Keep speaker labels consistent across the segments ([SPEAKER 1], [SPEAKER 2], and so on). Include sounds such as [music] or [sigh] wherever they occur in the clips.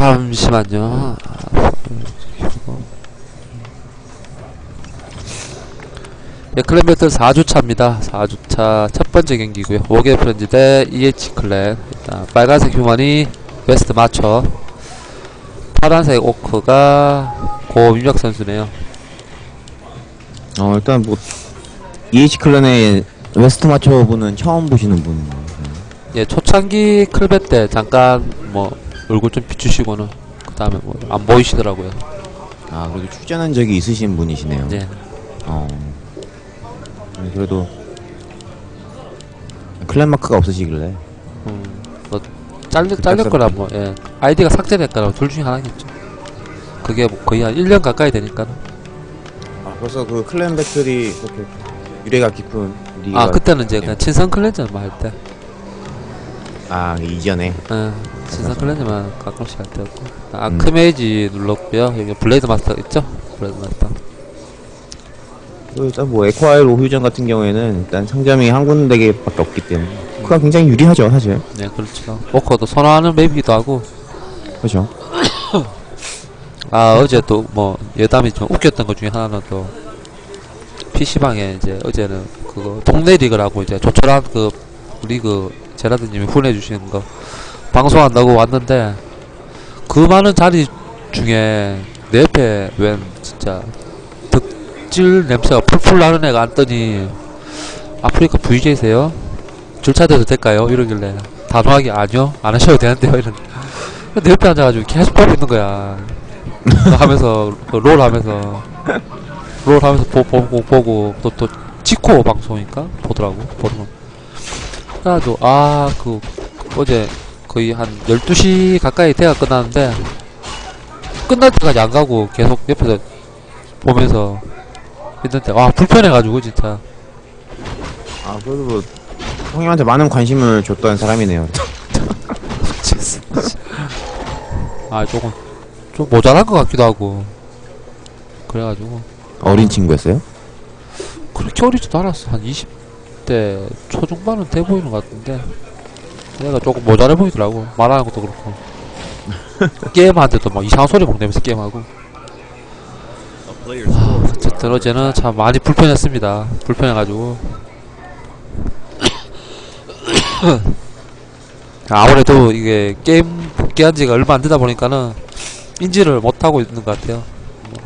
[SPEAKER 1] 잠시만요. 예, 클랜 배틀 4주차입니다. 4주차 첫 번째 경기고요. 워게 프렌즈 대 EH 클랜. 일단 빨간색 휴먼이 웨스트 마쳐. 파란색 오크가 고민혁 선수네요.
[SPEAKER 2] 어 일단 뭐 EH 클랜의 웨스트 마초 분은 처음 보시는 분.
[SPEAKER 1] 예, 초창기 클베 때 잠깐 뭐 얼굴 좀 비추시고는 그 다음에 뭐 안 보이시더라고요.
[SPEAKER 2] 아 그래도 출전한 적이 있으신 분이시네요.
[SPEAKER 1] 예.
[SPEAKER 2] 어. 네, 그래도 클랜 마크가 없으시길래.
[SPEAKER 1] 음, 뭐 잘렸 잘렸거나 뭐 예. 아이디가 삭제됐거나 둘 중에 하나겠죠. 그게 뭐 거의 한 1년 가까이 되니까.
[SPEAKER 2] 아 벌써 그 클랜 배틀이 그렇게 유래가 깊은 리가.
[SPEAKER 1] 아 그때는 이제
[SPEAKER 2] 예.
[SPEAKER 1] 그냥 친선 클렌저만 할 때.
[SPEAKER 2] 아 이전에.
[SPEAKER 1] 예. 친선 클렌저만 가끔씩 할 때였고. 아크메이지 눌렀고요. 여기 블레이드 마스터 있죠? 블레이드 마스터.
[SPEAKER 2] 그 일단 뭐 에코아일 오휴전 같은 경우에는 일단 상점이 한 군데밖에 없기 때문에 그가 굉장히 유리하죠 사실.
[SPEAKER 1] 네, 그렇죠. 워커도 선호하는 맵이기도 하고.
[SPEAKER 2] 그렇죠. [coughs]
[SPEAKER 1] 아 어제 또 뭐 예담이 좀 웃겼던 것 중에 하나는 또 PC방에 이제 어제는 그거 동네 리그라고 이제 조촐한 그 리그 제라드님이 후원해주시는 거 방송한다고 왔는데 그 많은 자리 중에 내 옆에 웬 진짜 덕질 냄새가 풀풀 나는 애가 앉더니 아프리카 VJ세요? 줄차돼도 될까요? 이러길래 단호하게 아니요? 안 하셔도 되는데요? 이런. 내 옆에 앉아가지고 계속 보고 있는 거야. 하면서 그롤 하면서. 롤 하면서 보, 보고 보고 또또 지코 방송인가 보더라고 보는 그 래가지고 아그 어제 거의 한 12시 가까이 대가 끝났는데 끝날 때까지 안 가고 계속 옆에서 보면서 있는데 아 불편해가지고 진짜
[SPEAKER 2] 아 그래도 뭐 형님한테 많은 관심을 줬던 사람이네요. [laughs]
[SPEAKER 1] 아 조금 좀 모자란 것 같기도 하고 그래가지고
[SPEAKER 2] 어린 친구였어요?
[SPEAKER 1] 그렇게 어리지도 않았어. 한 20 대 초중반은 돼 보이는 것 같은데. 얘가 조금 모자라 보이더라고. 말하는 것도 그렇고. [laughs] 게임하는데도 막 이상한 소리 막 내면서 게임하고. 아, 어쨌든 어제는 참 많이 불편했습니다. 불편해가지고. [coughs] 아무래도 이게 게임 복귀한 지가 얼마 안 되다 보니까는 인지를 못하고 있는 것 같아요. 뭐,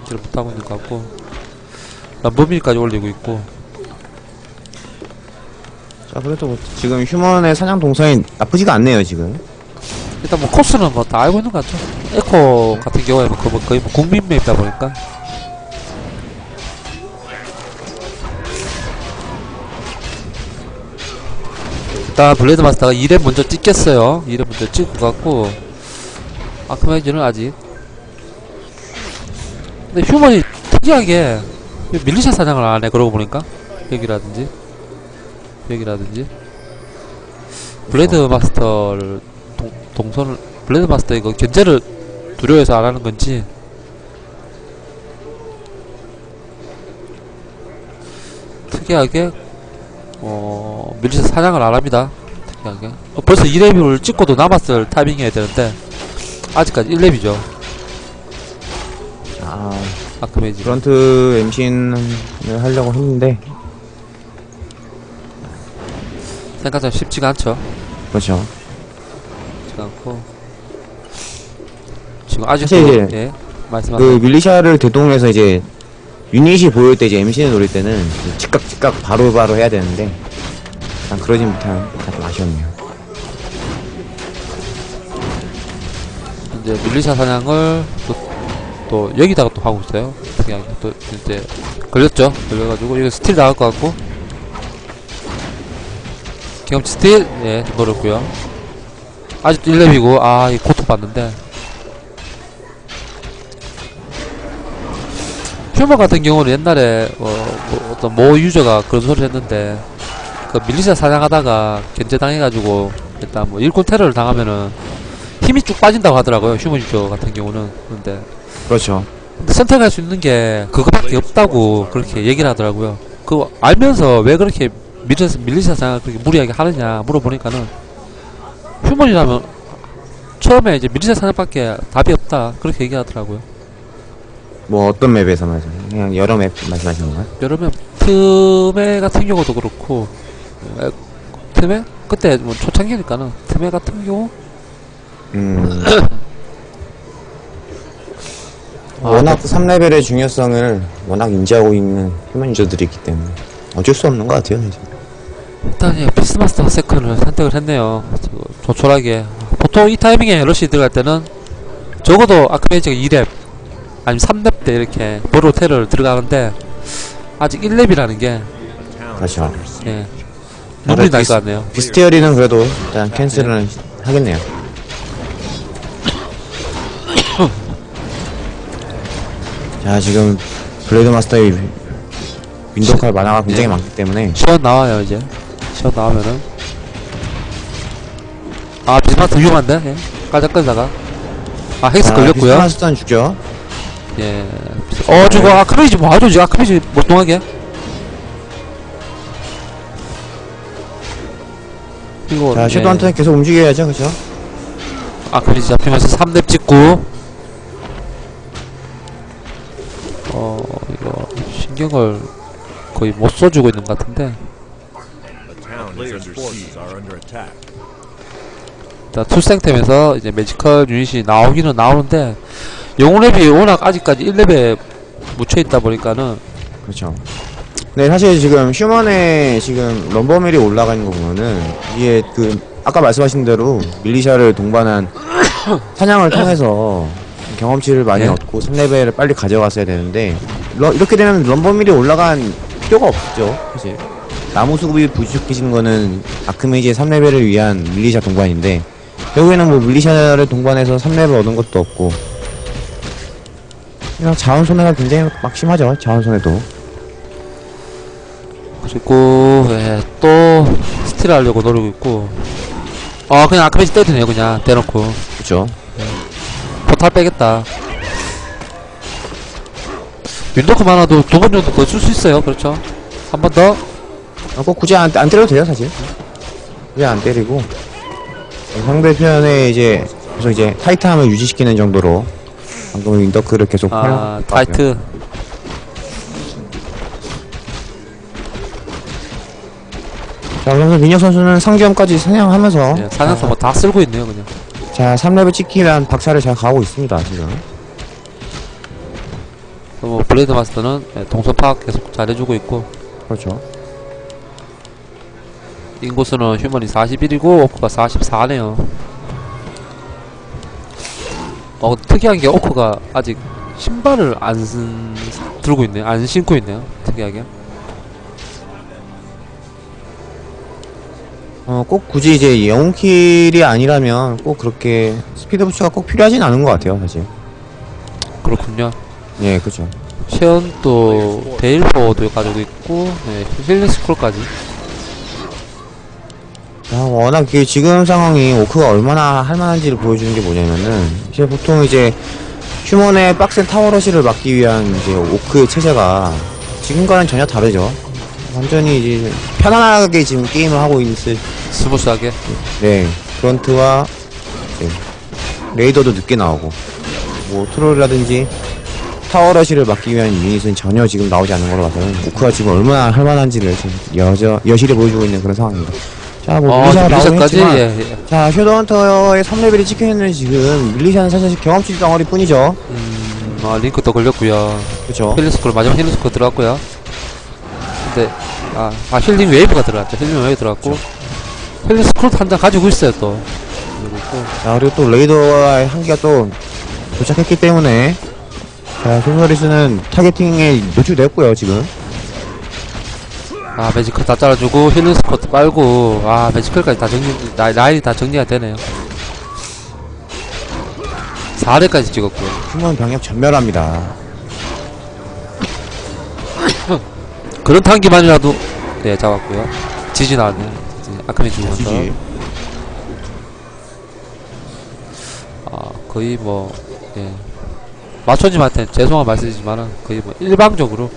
[SPEAKER 1] 인지를 못하고 있는 것 같고. 람버밀까지 올리고 있고
[SPEAKER 2] 자 그래도 뭐 지금 휴먼의 사냥 동선이 나쁘지가 않네요 지금.
[SPEAKER 1] 일단 뭐 코스는 뭐 다 알고 있는 것 같죠? 에코 같은 경우에 뭐, 그뭐 거의 뭐 국민 맵이다 보니까. 일단 블레이드 마스터가 2렙 먼저 찍겠어요. 2렙 먼저 찍고 갖고. 아크메이지는 아직. 근데 휴먼이 특이하게 밀리샤 사냥을 안 해 그러고 보니까. 여기라든지 여기라든지. 블레이드 마스터를 동, 동선을 블레이드 마스터 이거 견제를 두려워해서 안 하는 건지. 특이하게 어 밀리샤 사냥을 안 합니다. 특이하게. 어, 벌써 2렙을 찍고도 남았을 타이밍이어야 되는데 아직까지 1렙이죠.
[SPEAKER 2] 아
[SPEAKER 1] 아크메이지.
[SPEAKER 2] 브런트 MC를 하려고 했는데
[SPEAKER 1] 생각보다 쉽지가 않죠
[SPEAKER 2] 그렇죠.
[SPEAKER 1] 쉽지가 않고 지금 아직도
[SPEAKER 2] 사실 예그
[SPEAKER 1] 말씀하세요
[SPEAKER 2] 밀리샤를 대동해서 이제 유닛이 보일 때 이제 MC를 노릴 때는 즉각 즉각 바로바로 해야 되는데 난 그러진 못한 좀 아쉬웠네요.
[SPEAKER 1] 이제 밀리샤 사냥을 또, 또 여기다가 또 하고 있어요. 특이하게 또 이제 걸렸죠. 걸려가지고 이거 스틸 나갈 것 같고 경험치 스틸 예 노렸고요. 아직도 1렙이고 아이 코트 봤는데 휴먼 같은 경우는 옛날에 어, 뭐 어떤 모 유저가 그런 소리를 했는데 그 밀리샤 사냥하다가 견제당해가지고 일단 뭐 일꾼 테러를 당하면은 힘이 쭉 빠진다고 하더라고요 휴먼 유저 같은 경우는 근데
[SPEAKER 2] 그렇죠.
[SPEAKER 1] 근데 선택할 수 있는 게 그거밖에 없다고 그렇게 얘기를 하더라고요 그거 알면서 왜 그렇게 밀리샤 사냥을 그렇게 무리하게 하느냐 물어보니까는 휴먼이라면 처음에 이제 미리자 사냥밖에 답이 없다 그렇게 얘기하더라고요
[SPEAKER 2] 뭐 어떤 맵에서 말씀 그냥 여러 맵 말씀하시는 건가요?
[SPEAKER 1] 여러분 트메 같은 경우도 그렇고 에, 트메? 그때 뭐 초창기니까는 트메 같은 경우
[SPEAKER 2] 음.
[SPEAKER 1] 아,
[SPEAKER 2] 워낙 3레벨의 중요성을 워낙 인지하고 있는 휴먼 유저들이 있기 때문에 어쩔 수 없는 것 같아요 사실.
[SPEAKER 1] 일단 예, 피스마스터 세컨을 선택을 했네요. 저- 조촐하게. 보통 이 타이밍에 러시 들어갈 때는 적어도 아크메이지가 2렙 아니면 3렙 때 이렇게 보로 테러를 들어가는데 아직 1렙이라는 게
[SPEAKER 2] 그렇죠.
[SPEAKER 1] 예, 눈물이 날것 같네요.
[SPEAKER 2] 비스티어리는 그래도 일단 캔슬은 하겠네요. [coughs] 자 지금 블레이드 마스터의 윈도칼 만화가 굉장히 많기 때문에
[SPEAKER 1] 시원 나와요 이제 시원 나오면은 아 비스마스터 위험한데 예. 깔짝거리다가 아 헥스 걸렸고요
[SPEAKER 2] 마스터는 죽죠
[SPEAKER 1] 예. 어, 저거 아크메이지 뭐 하죠, 지금 아크메이지 멀뚱하게? 이거,
[SPEAKER 2] 자
[SPEAKER 1] 예.
[SPEAKER 2] 섀도한테는 계속 움직여야죠 그죠?
[SPEAKER 1] 아크메이지 잡히면서 3렙 찍고. 어, 이거, 신경을 거의 못 써주고 있는 것 같은데.
[SPEAKER 3] Players' forces are under attack.
[SPEAKER 1] 일단 투생템에서 이제 매지컬 유닛이 나오기는 나오는데, 영웅랩이 워낙 아직까지 1렙에 묻혀있다 보니까는,
[SPEAKER 2] 그렇죠. 네, 사실 지금 휴먼의 지금 럼버밀이 올라가는 거 보면은 이게 그 아까 말씀하신 대로 밀리샤를 동반한 [coughs] 사냥을 통해서 경험치를 많이
[SPEAKER 1] 네.
[SPEAKER 2] 얻고 3레벨을 빨리 가져갔어야 되는데 러- 이렇게 되면 럼버밀이 올라간 필요가 없죠, 사실. 나무 수급이 부족해지는 거는 아크메이지의 3레벨을 위한 밀리샤 동반인데 결국에는 뭐 밀리샤를 동반해서 3레벨 얻은 것도 없고 그냥 자원 손해가 굉장히 막심하죠, 자원 손해도.
[SPEAKER 1] 그리고, 예, 또, 스틸 하려고 노리고 있고, 어, 그냥 아크메이지 때리네요, 그냥. 대놓고.
[SPEAKER 2] 그렇죠.
[SPEAKER 1] 포탈 빼겠다. 윈도크 많아도 두 번 정도 더 쓸 수 있어요. 그렇죠. 한 번 더.
[SPEAKER 2] 아, 꼭 굳이 안, 안 때려도 돼요, 사실. 그냥 안 때리고. 상대편에 이제, 계속 이제, 타이트함을 유지시키는 정도로, 방금 윈더크를 계속
[SPEAKER 1] 아,
[SPEAKER 2] 활용할 것 같아요.
[SPEAKER 1] 타이트.
[SPEAKER 2] 자, 그러면서 민혁 선수는 상점까지 사냥하면서,
[SPEAKER 1] 예, 사냥터 뭐다 쓸고 있네요, 그냥.
[SPEAKER 2] 자, 3레벨 찍기란 박차를 잘 가고 있습니다, 지금.
[SPEAKER 1] 또 뭐, 블레이드 마스터는 예, 동선 파악 계속 잘해주고 있고,
[SPEAKER 2] 그렇죠.
[SPEAKER 1] 인구수는 휴먼이 41이고, 오크가 44네요. 어, 특이한 게 오크가 아직 신발을 안 쓴, 들고 있네요. 안 신고 있네요. 특이하게.
[SPEAKER 2] 어, 꼭 굳이 이제 영웅킬이 아니라면 꼭 그렇게 스피드 부츠가 꼭 필요하진 않은 것 같아요, 사실.
[SPEAKER 1] 그렇군요.
[SPEAKER 2] 예, 그렇죠.
[SPEAKER 1] 쉐언 또 데일포도 가지고 있고 네, 힐링 스쿨까지
[SPEAKER 2] 야, 워낙 이게 지금 상황이 오크가 얼마나 할만한지를 보여주는 게 뭐냐면은 이제 보통 이제 휴먼의 빡센 타워러시를 막기 위한 이제 오크의 체제가 지금과는 전혀 다르죠. 완전히 이제 편안하게 지금 게임을 하고 있을
[SPEAKER 1] 스무스하게
[SPEAKER 2] 네 프런트와 이제 레이더도 늦게 나오고 뭐 트롤이라든지 타워러시를 막기 위한 유닛은 전혀 지금 나오지 않는 걸로 봐서는 오크가 지금 얼마나 할만한지를 지금 여저 여실히 보여주고 있는 그런 상황입니다. 자, 뭐
[SPEAKER 1] 어
[SPEAKER 2] 밀리샤가 나오긴
[SPEAKER 1] 밀리샤까지
[SPEAKER 2] 했지만
[SPEAKER 1] 예, 예.
[SPEAKER 2] 자, 슈더헌터의 3레벨이 찍혀있는 지금 밀리샤는 사실 경험치 덩어리 뿐이죠.
[SPEAKER 1] 음, 아, 링크 또 걸렸고요
[SPEAKER 2] 그쵸?
[SPEAKER 1] 힐링 스쿨 마지막 힐링 스쿨 들어갔고요 근데 아, 아 힐링 웨이브가 들어갔죠 힐링 웨이브 들어갔고 힐링 스쿨 한장 가지고 있어요 또 그리고 또
[SPEAKER 2] 자, 그리고 또 레이더와의 한기가 또 도착했기 때문에 자, 소서리스는 타겟팅에 노출됐고요, 지금.
[SPEAKER 1] 아 매지컬 다 잘라주고 힐링 스쿨 빨고 아 매지컬까지 다 정리 라, 라인이 다 정리가 되네요 4회까지 찍었고요
[SPEAKER 2] 휴먼 병력 전멸합니다.
[SPEAKER 1] 그런 단기만이라도 네 잡았고요 지지 나왔네요 지지. 아크메 죽으면서
[SPEAKER 2] 지지.
[SPEAKER 1] 아 거의 뭐 예. 마초님한테 죄송한 말씀이지만은 거의 뭐 일방적으로